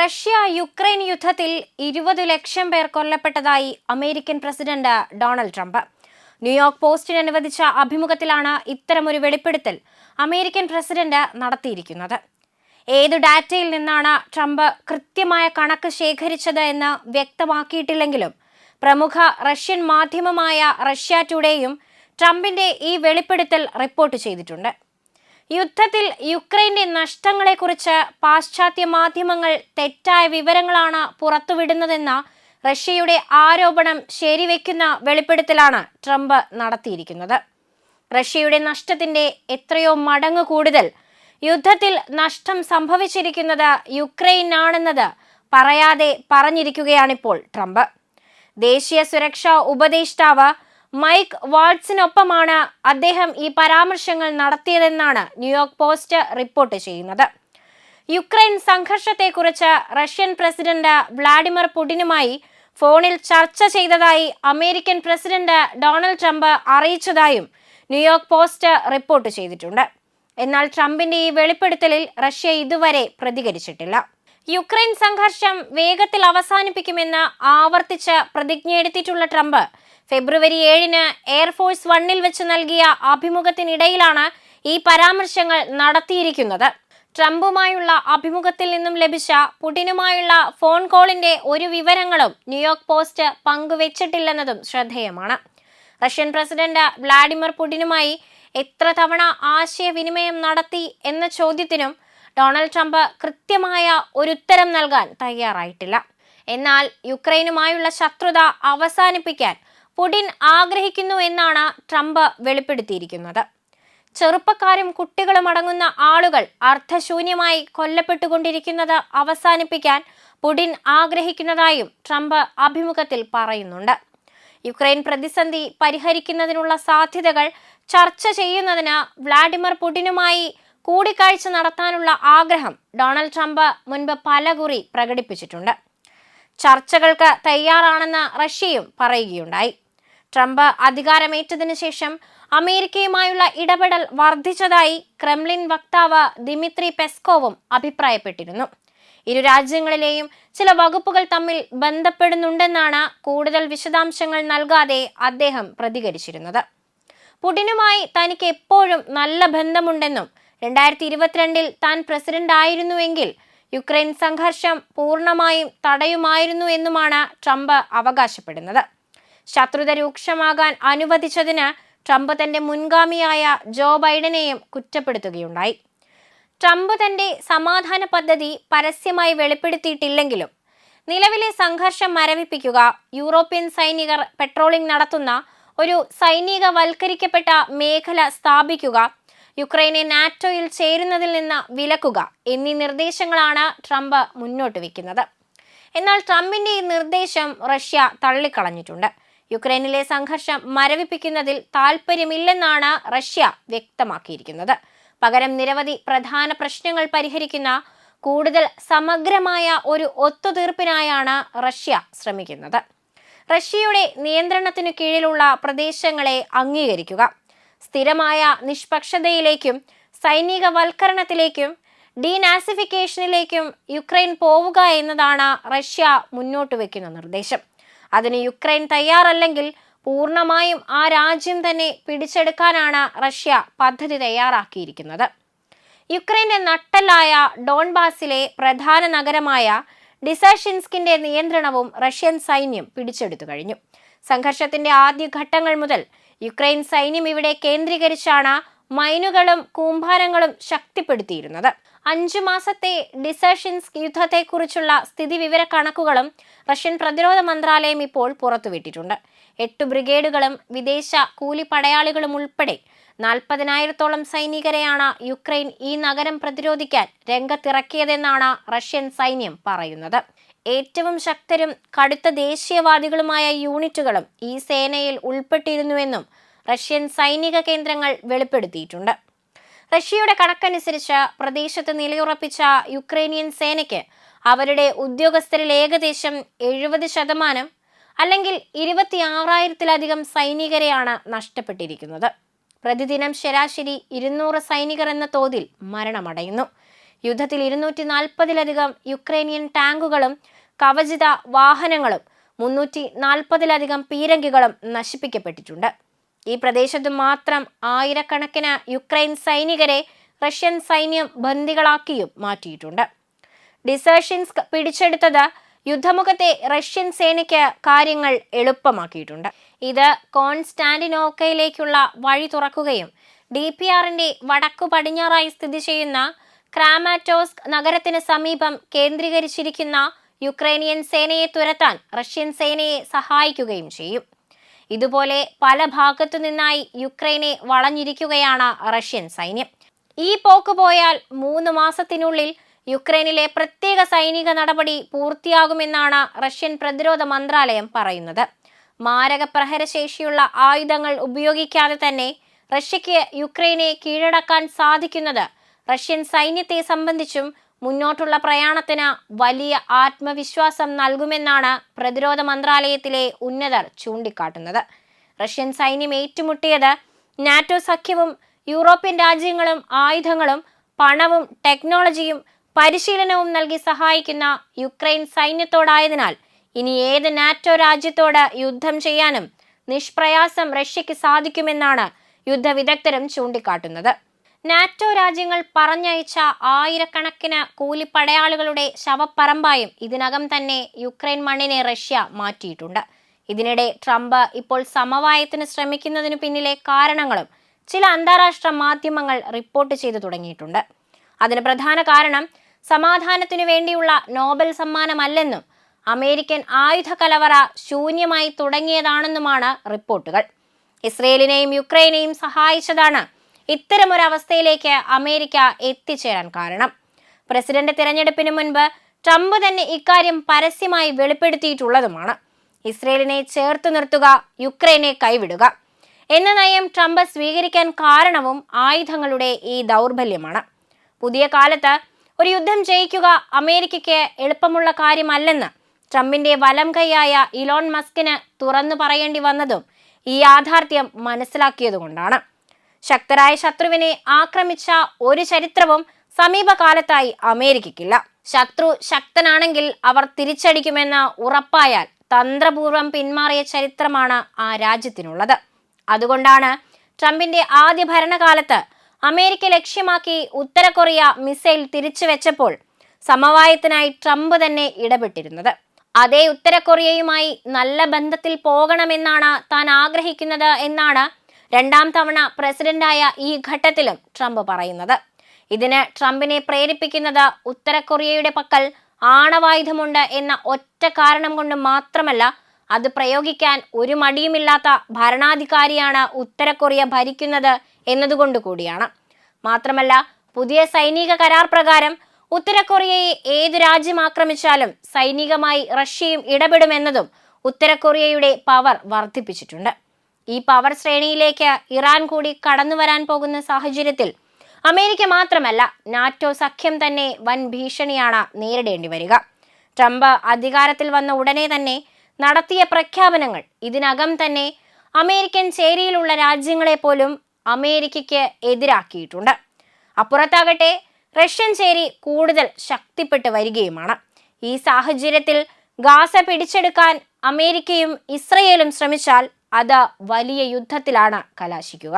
Russia Ukraine യുദ്ധത്തിൽ ഇരുപത് ലക്ഷം പേർ കൊല്ലപ്പെട്ടതായി American president Donald Trump. New York പോസ്റ്റിന് അനുവദിച്ച അഭിമുഖത്തിലാണ് ഇത്തരമൊരു വെളിപ്പെടുത്തൽ അമേരിക്കൻ പ്രസിഡന്റ് നടത്തിയിരിക്കുന്നത്. ഏത് ഡാറ്റയിൽ നിന്നാണ് ട്രംപ് കൃത്യമായ കണക്ക് ശേഖരിച്ചത് എന്ന് വ്യക്തമാക്കിയിട്ടില്ലെങ്കിലും പ്രമുഖ റഷ്യൻ മാധ്യമമായ റഷ്യ ടുഡേയും ട്രംപിന്റെ ഈ വെളിപ്പെടുത്തൽ റിപ്പോർട്ട് ചെയ്തിട്ടുണ്ട്. യുദ്ധത്തിൽ യുക്രൈന്റെ നഷ്ടങ്ങളെക്കുറിച്ച് പാശ്ചാത്യ മാധ്യമങ്ങൾ തെറ്റായ വിവരങ്ങളാണ് പുറത്തുവിടുന്നതെന്ന റഷ്യയുടെ ആരോപണം ശരിവെക്കുന്ന വെളിപ്പെടുത്തലാണ് ട്രംപ് നടത്തിയിരിക്കുന്നത്. റഷ്യയുടെ നഷ്ടത്തിന്റെ എത്രയോ മടങ്ങ് കൂടുതൽ യുദ്ധത്തിൽ നഷ്ടം സംഭവിച്ചിരിക്കുന്നത് യുക്രൈനാണെന്നത് പറയാതെ പറഞ്ഞിരിക്കുകയാണിപ്പോൾ ട്രംപ്. ദേശീയ സുരക്ഷാ ഉപദേഷ്ടാവ് മൈക്ക് വാട്സിനൊപ്പമാണ് അദ്ദേഹം ഈ പരാമർശങ്ങൾ നടത്തിയതെന്നാണ് ന്യൂയോർക്ക് പോസ്റ്റ് റിപ്പോർട്ട് ചെയ്യുന്നത്. യുക്രൈൻ സംഘർഷത്തെക്കുറിച്ച് റഷ്യൻ പ്രസിഡന്റ് വ്ളാഡിമിർ പുടിനുമായി ഫോണിൽ ചർച്ച ചെയ്തതായി അമേരിക്കൻ പ്രസിഡന്റ് ഡൊണാൾഡ് ട്രംപ് അറിയിച്ചതായും ന്യൂയോർക്ക് പോസ്റ്റ് റിപ്പോർട്ട് ചെയ്തിട്ടുണ്ട്. എന്നാൽ ട്രംപിന്റെ ഈ വെളിപ്പെടുത്തലിൽ റഷ്യ ഇതുവരെ പ്രതികരിച്ചിട്ടില്ല. യുക്രൈൻ സംഘർഷം വേഗത്തിൽ അവസാനിപ്പിക്കുമെന്ന് ആവർത്തിച്ച് പ്രതിജ്ഞയെടുത്തിട്ടുള്ള ട്രംപ് ഫെബ്രുവരി ഏഴിന് എയർഫോഴ്സ് വണ്ണിൽ വെച്ച് നൽകിയ അഭിമുഖത്തിനിടയിലാണ് ഈ പരാമർശങ്ങൾ നടത്തിയിരിക്കുന്നത്. ട്രംപുമായുള്ള അഭിമുഖത്തിൽ നിന്നും ലഭിച്ച പുടിനുമായുള്ള ഫോൺ കോളിന്റെ ഒരു വിവരങ്ങളും ന്യൂയോർക്ക് പോസ്റ്റ് പങ്കുവച്ചിട്ടില്ലെന്നതും ശ്രദ്ധേയമാണ്. റഷ്യൻ പ്രസിഡന്റ് വ്ളാഡിമിർ പുടിനുമായി എത്ര തവണ ആശയവിനിമയം നടത്തി എന്ന ചോദ്യത്തിനും ഡൊണാൾഡ് ട്രംപ് കൃത്യമായ ഒരു ഉത്തരം നൽകാൻ തയ്യാറായിട്ടില്ല. എന്നാൽ യുക്രൈനുമായുള്ള ശത്രുത അവസാനിപ്പിക്കാൻ പുടിൻ ആഗ്രഹിക്കുന്നു എന്നാണ് ട്രംപ് വെളിപ്പെടുത്തിയിരിക്കുന്നത്. ചെറുപ്പക്കാരും കുട്ടികളും അടങ്ങുന്ന ആളുകൾ അർത്ഥശൂന്യമായി കൊല്ലപ്പെട്ടുകൊണ്ടിരിക്കുന്നത് അവസാനിപ്പിക്കാൻ പുടിൻ ആഗ്രഹിക്കുന്നതായും ട്രംപ് അഭിമുഖത്തിൽ പറയുന്നുണ്ട്. യുക്രൈൻ പ്രതിസന്ധി പരിഹരിക്കുന്നതിനുള്ള സാധ്യതകൾ ചർച്ച ചെയ്യുന്നതിന് വ്ളാഡിമിർ പുടിനുമായി കൂടിക്കാഴ്ച നടത്താനുള്ള ആഗ്രഹം ഡൊണാൾഡ് ട്രംപ് മുൻപ് പലകുറി പ്രകടിപ്പിച്ചിട്ടുണ്ട്. ചർച്ചകൾക്ക് തയ്യാറാണെന്ന് റഷ്യയും പറയുകയുണ്ടായി. ട്രംപ് അധികാരമേറ്റതിനു ശേഷം അമേരിക്കയുമായുള്ള ഇടപെടൽ വർദ്ധിച്ചതായി ക്രെംലിൻ വക്താവ് ദിമിത്രി പെസ്കോവും അഭിപ്രായപ്പെട്ടിരുന്നു. ഇരു രാജ്യങ്ങളിലെയും ചില വകുപ്പുകൾ തമ്മിൽ ബന്ധപ്പെടുന്നുണ്ടെന്നാണ് കൂടുതൽ വിശദാംശങ്ങൾ നൽകാതെ അദ്ദേഹം പ്രതികരിച്ചിരുന്നത്. പുടിനുമായി തനിക്ക് എപ്പോഴും നല്ല ബന്ധമുണ്ടെന്നും രണ്ടായിരത്തി ഇരുപത്തിരണ്ടിൽ താൻ പ്രസിഡന്റ് ആയിരുന്നുവെങ്കിൽ യുക്രൈൻ സംഘർഷം പൂർണമായും തടയുമായിരുന്നു എന്നുമാണ് ട്രംപ് അവകാശപ്പെടുന്നത്. ശത്രുത രൂക്ഷമാകാൻ അനുവദിച്ചതിന് ട്രംപ് തന്റെ മുൻഗാമിയായ ജോ ബൈഡനെയും കുറ്റപ്പെടുത്തുകയുണ്ടായി. ട്രംപ് തന്റെ സമാധാന പദ്ധതി പരസ്യമായി വെളിപ്പെടുത്തിയിട്ടില്ലെങ്കിലും നിലവിലെ സംഘർഷം മരവിപ്പിക്കുക യൂറോപ്യൻ സൈനികർ പെട്രോളിംഗ് നടത്തുന്ന ഒരു സൈനിക വൽക്കരിക്കപ്പെട്ട മേഖല സ്ഥാപിക്കുക യുക്രൈനെ നാറ്റോയിൽ ചേരുന്നതിൽ നിന്ന് വിലക്കുക എന്നീ നിർദ്ദേശങ്ങളാണ് ട്രംപ് മുന്നോട്ട് വയ്ക്കുന്നത്. എന്നാൽ ട്രംപിന്റെ ഈ നിർദ്ദേശം റഷ്യ തള്ളിക്കളഞ്ഞിട്ടുണ്ട്. യുക്രൈനിലെ സംഘർഷം മരവിപ്പിക്കുന്നതിൽ താൽപ്പര്യമില്ലെന്നാണ് റഷ്യ വ്യക്തമാക്കിയിരിക്കുന്നത്. പകരം നിരവധി പ്രധാന പ്രശ്നങ്ങൾ പരിഹരിക്കുന്ന കൂടുതൽ സമഗ്രമായ ഒരു ഒത്തുതീർപ്പിനായാണ് റഷ്യ ശ്രമിക്കുന്നത്. റഷ്യയുടെ നിയന്ത്രണത്തിനു കീഴിലുള്ള പ്രദേശങ്ങളെ അംഗീകരിക്കുക സ്ഥിരമായ നിഷ്പക്ഷതയിലേക്കും സൈനികവൽക്കരണത്തിലേക്കും ഡീനാസിഫിക്കേഷനിലേക്കും യുക്രൈൻ പോവുക എന്നതാണ് റഷ്യ മുന്നോട്ട് വയ്ക്കുന്ന നിർദ്ദേശം. അതിന് യുക്രൈൻ തയ്യാറല്ലെങ്കിൽ പൂർണമായും ആ രാജ്യം തന്നെ പിടിച്ചെടുക്കാനാണ് റഷ്യ പദ്ധതി തയ്യാറാക്കിയിരിക്കുന്നത്. യുക്രൈന്റെ നട്ടലായ ഡോൺബാസിലെ പ്രധാന നഗരമായ ഡിസാഷിൻസ്കിന്റെ നിയന്ത്രണവും റഷ്യൻ സൈന്യം പിടിച്ചെടുത്തു കഴിഞ്ഞു. സംഘർഷത്തിന്റെ ആദ്യ ഘട്ടങ്ങൾ മുതൽ യുക്രൈൻ സൈന്യം ഇവിടെ കേന്ദ്രീകരിച്ചാണ് മൈനുകളും കൂമ്പാരങ്ങളും ശക്തിപ്പെടുത്തിയിരുന്നത്. അഞ്ചു മാസത്തെ ഡിസർഷൻസ് യുദ്ധത്തെക്കുറിച്ചുള്ള സ്ഥിതിവിവര കണക്കുകളും റഷ്യൻ പ്രതിരോധ മന്ത്രാലയം ഇപ്പോൾ പുറത്തുവിട്ടിട്ടുണ്ട്. എട്ട് ബ്രിഗേഡുകളും വിദേശ കൂലിപ്പടയാളികളും ഉൾപ്പെടെ നാൽപ്പതിനായിരത്തോളം സൈനികരെയാണ് യുക്രൈൻ ഈ നഗരം പ്രതിരോധിക്കാൻ രംഗത്തിറക്കിയതെന്നാണ് റഷ്യൻ സൈന്യം പറയുന്നത്. ഏറ്റവും ശക്തരും കടുത്ത ദേശീയവാദികളുമായ യൂണിറ്റുകളും ഈ സേനയിൽ ഉൾപ്പെട്ടിരുന്നുവെന്നും റഷ്യൻ സൈനിക കേന്ദ്രങ്ങൾ വെളിപ്പെടുത്തിയിട്ടുണ്ട്. റഷ്യയുടെ കണക്കനുസരിച്ച് പ്രദേശത്ത് നിലയുറപ്പിച്ച യുക്രൈനിയൻ സേനയ്ക്ക് അവരുടെ ഉദ്യോഗസ്ഥരിൽ ഏകദേശം എഴുപത് ശതമാനം അല്ലെങ്കിൽ ഇരുപത്തി ആറായിരത്തിലധികം സൈനികരെയാണ് നഷ്ടപ്പെട്ടിരിക്കുന്നത്. പ്രതിദിനം ശരാശരി ഇരുന്നൂറ് സൈനികർ എന്ന തോതിൽ മരണമടയുന്നു. യുദ്ധത്തിൽ ഇരുന്നൂറ്റി നാൽപ്പതിലധികം യുക്രൈനിയൻ ടാങ്കുകളും കവചിത വാഹനങ്ങളും മുന്നൂറ്റി നാൽപ്പതിലധികം പീരങ്കികളും നശിപ്പിക്കപ്പെട്ടിട്ടുണ്ട്. ഈ പ്രദേശത്ത് മാത്രം ആയിരക്കണക്കിന് യുക്രൈൻ സൈനികരെ റഷ്യൻ സൈന്യം ബന്ദികളാക്കിയും മാറ്റിയിട്ടുണ്ട്. ഡിസേഷൻസ് പിടിച്ചെടുത്തത് യുദ്ധമുഖത്തെ റഷ്യൻ സേനയ്ക്ക് കാര്യങ്ങൾ എളുപ്പമാക്കിയിട്ടുണ്ട്. ഇത് കോൺസ്റ്റാന്റിനോക്കയിലേക്കുള്ള വഴി തുറക്കുകയും ഡി പി ആറിന്റെ വടക്കു പടിഞ്ഞാറായി സ്ഥിതി ചെയ്യുന്ന ക്രാമാറ്റോസ്ക് നഗരത്തിന് സമീപം കേന്ദ്രീകരിച്ചിരിക്കുന്ന യുക്രൈനിയൻ സേനയെ തുരത്താൻ റഷ്യൻ സേനയെ സഹായിക്കുകയും ചെയ്യും. ഇതുപോലെ പല ഭാഗത്തു നിന്നായി യുക്രൈനെ വളഞ്ഞിരിക്കുകയാണ് റഷ്യൻ സൈന്യം. ഈ പോക്ക് പോയാൽ മൂന്ന് മാസത്തിനുള്ളിൽ യുക്രൈനിലെ പ്രത്യേക സൈനിക നടപടി പൂർത്തിയാകുമെന്നാണ് റഷ്യൻ പ്രതിരോധ മന്ത്രാലയം പറയുന്നത്. മാരക പ്രഹരശേഷിയുള്ള ആയുധങ്ങൾ ഉപയോഗിക്കാതെ തന്നെ റഷ്യക്ക് യുക്രൈനെ കീഴടക്കാൻ സാധിക്കുന്നത് റഷ്യൻ സൈന്യത്തെ സംബന്ധിച്ചും മുന്നോട്ടുള്ള പ്രയാണത്തിന് വലിയ ആത്മവിശ്വാസം നൽകുമെന്നാണ് പ്രതിരോധ മന്ത്രാലയത്തിലെ ഉന്നതർ ചൂണ്ടിക്കാട്ടുന്നത്. റഷ്യൻ സൈന്യം ഏറ്റുമുട്ടിയത് നാറ്റോ സഖ്യവും യൂറോപ്യൻ രാജ്യങ്ങളും ആയുധങ്ങളും പണവും ടെക്നോളജിയും പരിശീലനവും നൽകി സഹായിക്കുന്ന യുക്രൈൻ സൈന്യത്തോടായതിനാൽ ഇനി ഏത് നാറ്റോ രാജ്യത്തോട് യുദ്ധം ചെയ്യാനും നിഷ്പ്രയാസം റഷ്യക്ക് സാധിക്കുമെന്നാണ് യുദ്ധവിദഗ്ധരും ചൂണ്ടിക്കാട്ടുന്നത്. നാറ്റോ രാജ്യങ്ങൾ പറഞ്ഞയച്ച ആയിരക്കണക്കിന് കൂലിപ്പടയാളികളുടെ ശവപ്പറമ്പായും ഇതിനകം തന്നെ യുക്രൈൻ മണ്ണിനെ റഷ്യ മാറ്റിയിട്ടുണ്ട്. ഇതിനിടെ ട്രംപ് ഇപ്പോൾ സമവായത്തിന് ശ്രമിക്കുന്നതിനു പിന്നിലെ കാരണങ്ങളും ചില അന്താരാഷ്ട്ര മാധ്യമങ്ങൾ റിപ്പോർട്ട് ചെയ്തു തുടങ്ങിയിട്ടുണ്ട്. അതിന് പ്രധാന കാരണം സമാധാനത്തിനു വേണ്ടിയുള്ള നോബൽ സമ്മാനമല്ലെന്നും അമേരിക്കൻ ആയുധ കലവറ ശൂന്യമായി തുടങ്ങിയതാണെന്നുമാണ് റിപ്പോർട്ടുകൾ. ഇസ്രയേലിനെയും യുക്രൈനെയും സഹായിച്ചതാണ് ഇത്തരമൊരവസ്ഥയിലേക്ക് അമേരിക്ക എത്തിച്ചേരാൻ കാരണം. പ്രസിഡന്റ് തിരഞ്ഞെടുപ്പിന് മുൻപ് ട്രംപ് തന്നെ ഇക്കാര്യം പരസ്യമായി വെളിപ്പെടുത്തിയിട്ടുള്ളതുമാണ്. ഇസ്രയേലിനെ ചേർത്ത് നിർത്തുക യുക്രൈനെ കൈവിടുക. എന്ന നയം ട്രംപ് സ്വീകരിക്കാൻ കാരണവും ആയുധങ്ങളുടെ ഈ ദൗർബല്യമാണ്. പുതിയ കാലത്ത് ഒരു യുദ്ധം ജയിക്കുക അമേരിക്കയ്ക്ക് എളുപ്പമുള്ള കാര്യമല്ലെന്ന് ട്രംപിന്റെ വലം കൈയായ ഇലോൺ മസ്കിന് തുറന്നു പറയേണ്ടി വന്നതും ഈ യാഥാർത്ഥ്യം മനസ്സിലാക്കിയതുകൊണ്ടാണ്. ശക്തരായ ശത്രുവിനെ ആക്രമിച്ച ഒരു ചരിത്രവും സമീപകാലത്തായി അമേരിക്കയ്ക്കില്ല. ശത്രു ശക്തനാണെങ്കിൽ അവർ തിരിച്ചടിക്കുമെന്ന് ഉറപ്പായാൽ തന്ത്രപൂർവം പിന്മാറിയ ചരിത്രമാണ് ആ രാജ്യത്തിനുള്ളത്. അതുകൊണ്ടാണ് ട്രംപിന്റെ ആദ്യ ഭരണകാലത്ത് അമേരിക്ക ലക്ഷ്യമാക്കി ഉത്തര കൊറിയ മിസൈൽ തിരിച്ചു വെച്ചപ്പോൾ സമവായത്തിനായി ട്രംപ് തന്നെ ഇടപെട്ടിരുന്നത്. അതേ ഉത്തര കൊറിയയുമായി നല്ല ബന്ധത്തിൽ പോകണമെന്നാണ് താൻ ആഗ്രഹിക്കുന്നത് എന്നാണ് രണ്ടാം തവണ പ്രസിഡന്റായ ഈ ഘട്ടത്തിലും ട്രംപ് പറയുന്നത്. ഇതിന് ട്രംപിനെ പ്രേരിപ്പിക്കുന്നത് ഉത്തര കൊറിയയുടെ പക്കൽ ആണവായുധമുണ്ട് എന്ന ഒറ്റ കാരണം കൊണ്ട് മാത്രമല്ല അത് പ്രയോഗിക്കാൻ ഒരു മടിയുമില്ലാത്ത ഭരണാധികാരിയാണ് ഉത്തര കൊറിയ ഭരിക്കുന്നത് എന്നതുകൊണ്ട് കൂടിയാണ്. മാത്രമല്ല പുതിയ സൈനിക കരാർ പ്രകാരം ഉത്തര കൊറിയയെ ഏത് രാജ്യം ആക്രമിച്ചാലും സൈനികമായി റഷ്യയും ഇടപെടുമെന്നതും ഉത്തര കൊറിയയുടെ പവർ വർദ്ധിപ്പിച്ചിട്ടുണ്ട്. ഈ പവർ ശ്രേണിയിലേക്ക് ഇറാൻ കൂടി കടന്നു വരാൻ പോകുന്ന സാഹചര്യത്തിൽ അമേരിക്ക മാത്രമല്ല നാറ്റോ സഖ്യം തന്നെ വൻ ഭീഷണിയാണ് നേരിടേണ്ടി വരിക. ട്രംപ് അധികാരത്തിൽ വന്ന ഉടനെ തന്നെ നടത്തിയ പ്രഖ്യാപനങ്ങൾ ഇതിനകം തന്നെ അമേരിക്കൻ ചേരിയിലുള്ള രാജ്യങ്ങളെ പോലും അമേരിക്കയ്ക്ക് എതിരാക്കിയിട്ടുണ്ട്. അപ്പുറത്താകട്ടെ റഷ്യൻ ചേരി കൂടുതൽ ശക്തിപ്പെട്ട് വരികയുമാണ്. ഈ സാഹചര്യത്തിൽ ഗാസ പിടിച്ചെടുക്കാൻ അമേരിക്കയും ഇസ്രയേലും ശ്രമിച്ചാൽ അത് വലിയ യുദ്ധത്തിലാണ് കലാശിക്കുക.